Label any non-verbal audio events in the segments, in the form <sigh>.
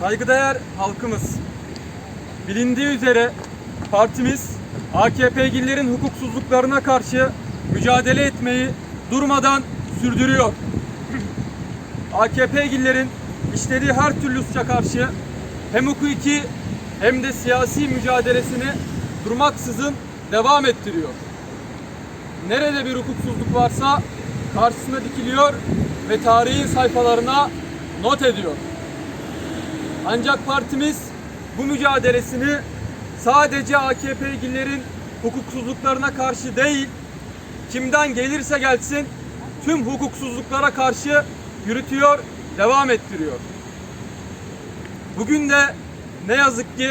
Saygıdeğer halkımız, bilindiği üzere partimiz AKP'lilerin hukuksuzluklarına karşı mücadele etmeyi durmadan sürdürüyor. <clears throat> AKP'lilerin işlediği her türlü suça karşı hem hukuki hem de siyasi mücadelesini durmaksızın devam ettiriyor. Nerede bir hukuksuzluk varsa karşısına dikiliyor ve tarihin sayfalarına not ediyor. Ancak partimiz bu mücadelesini sadece AKP'lilerin hukuksuzluklarına karşı değil, kimden gelirse gelsin tüm hukuksuzluklara karşı yürütüyor, devam ettiriyor. Bugün de ne yazık ki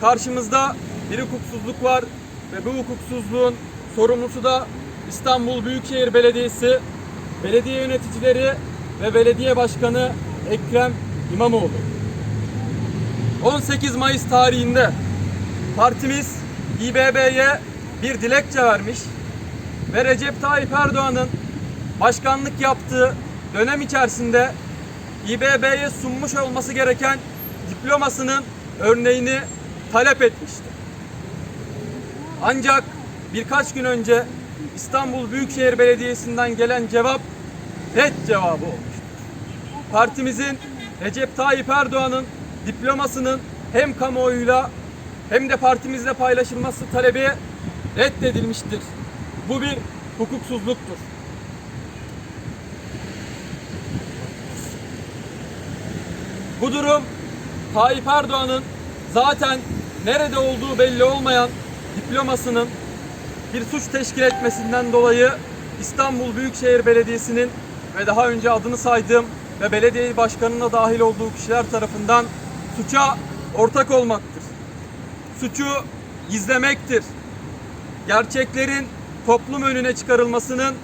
karşımızda bir hukuksuzluk var ve bu hukuksuzluğun sorumlusu da İstanbul Büyükşehir Belediyesi, belediye yöneticileri ve belediye başkanı Ekrem İmamoğlu. 18 Mayıs tarihinde partimiz İBB'ye bir dilekçe vermiş ve Recep Tayyip Erdoğan'ın başkanlık yaptığı dönem içerisinde İBB'ye sunmuş olması gereken diplomasının örneğini talep etmişti. Ancak birkaç gün önce İstanbul Büyükşehir Belediyesi'nden gelen cevap red cevabı olmuştur. Partimizin Recep Tayyip Erdoğan'ın diplomasının hem kamuoyuyla hem de partimizle paylaşılması talebi reddedilmiştir. Bu bir hukuksuzluktur. Bu durum Tayyip Erdoğan'ın zaten nerede olduğu belli olmayan diplomasının bir suç teşkil etmesinden dolayı İstanbul Büyükşehir Belediyesi'nin ve daha önce adını saydığım ve belediye başkanına dahil olduğu kişiler tarafından suça ortak olmaktır. Suçu gizlemektir. Gerçeklerin toplum önüne çıkarılmasının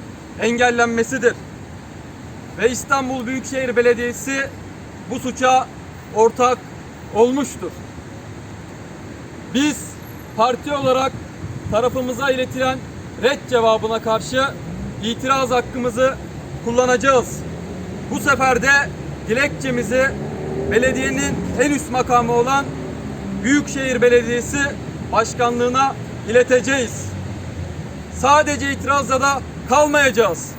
engellenmesidir. Ve İstanbul Büyükşehir Belediyesi bu suça ortak olmuştur. Biz parti olarak tarafımıza iletilen red cevabına karşı itiraz hakkımızı kullanacağız. Bu sefer de dilekçemizi belediyenin en üst makamı olan Büyükşehir Belediyesi Başkanlığına ileteceğiz. Sadece itirazla da kalmayacağız.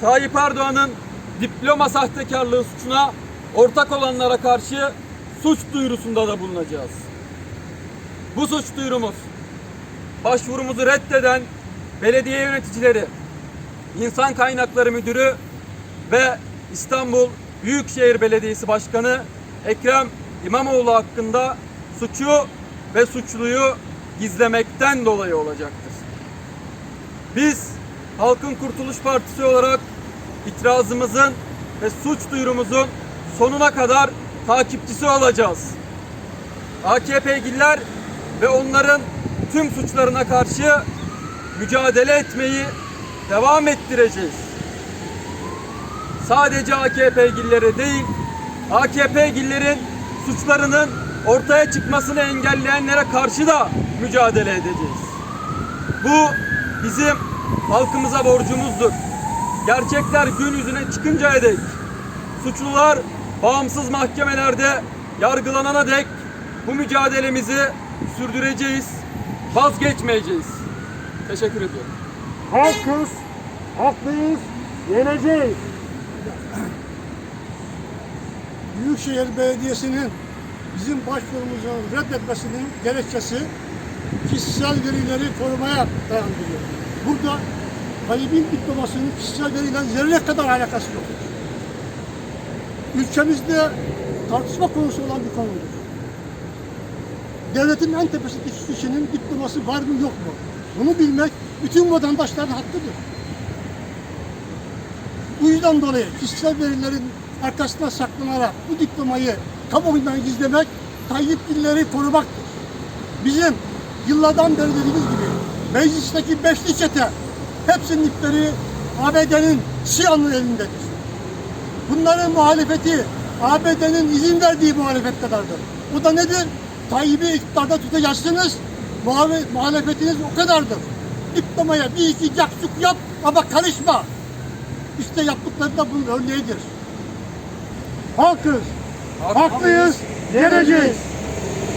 Tayyip Erdoğan'ın diploma sahtekarlığı suçuna ortak olanlara karşı suç duyurusunda da bulunacağız. Bu suç duyurumuz başvurumuzu reddeden belediye yöneticileri, İnsan Kaynakları Müdürü ve İstanbul Büyükşehir Belediyesi Başkanı Ekrem İmamoğlu hakkında suçu ve suçluyu gizlemekten dolayı olacaktır. Biz Halkın Kurtuluş Partisi olarak itirazımızın ve suç duyurumuzun sonuna kadar takipçisi olacağız. AKP'liler ve onların tüm suçlarına karşı mücadele etmeyi devam ettireceğiz. Sadece AKP'lilere değil, AKP'lilerin suçlarının ortaya çıkmasını engelleyenlere karşı da mücadele edeceğiz. Bu bizim halkımıza borcumuzdur. Gerçekler gün yüzüne çıkıncaya dek suçlular bağımsız mahkemelerde yargılanana dek bu mücadelemizi sürdüreceğiz, vazgeçmeyeceğiz. Teşekkür ediyorum. Halkız, haklıyız, yeneceğiz. Büyükşehir Belediyesi'nin bizim başvurumuzu reddetmesinin gerekçesi kişisel verileri korumaya dayandırıyor. Burada talibin diplomasının kişisel veriyle zerre kadar alakası yok. Ülkemizde tartışma konusu olan bir konudur. Devletin en tepesindeki kişinin diploması var mı yok mu? Bunu bilmek bütün vatandaşların hakkıdır. Yüzden dolayı kişisel verilerin arkasına saklanarak bu diplomayı kamuoyundan gizlemek Tayyip dilleri korumaktır. Bizim yıllardan beri dediğimiz gibi meclisteki beşli çete hepsinin ipleri ABD'nin Şia'nın elindedir. Bunların muhalefeti ABD'nin izin verdiği muhalefet kadardır. Bu da nedir? Tayyip'i iktidarda tutacaksınız. Muhale- muhalefetiniz o kadardır. Diplomaya bir iki caksuk yap ama karışma. İşte yaptıkları da bunun örneğidir. Halkız, haklıyız, yeneceğiz.